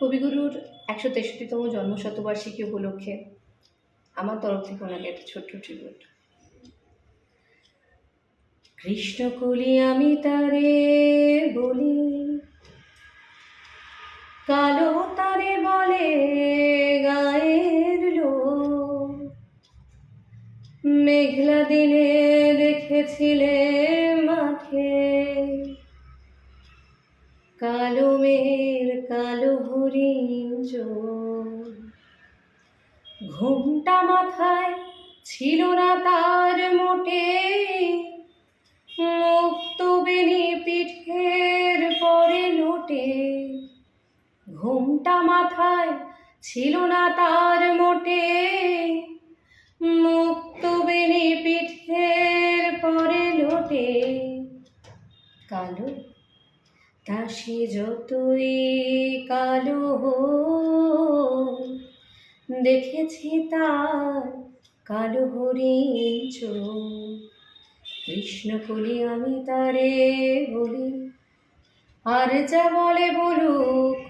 কবিগুরুর একশো তেষট্টিতম জন্মশতবার্ষিকী উপলক্ষে আমার তরফ থেকে ওনাকে একটা ছোট্ট ট্রিবিউট কৃষ্ণকলি আমি তারে বলি, কালো তারে বলে গায়ের লোক। মেঘলা দিনে দেখেছিলে কালো মেঘের কালো হরিণ। ঘুমটা মাথায় ছিল না তার মোটে। মুক্ত বেনি পিঠের পরে লোটে। ঘুমটা মাথায় ছিল না তার মোটে। মুক্ত বেনি পিঠের পরে লোটে। কালো তা সে যতই কালো হোক, দেখেছি তার কালো হরিণ চোখ। কৃষ্ণকলি আমি তারে বলি আর যা বলে বলুক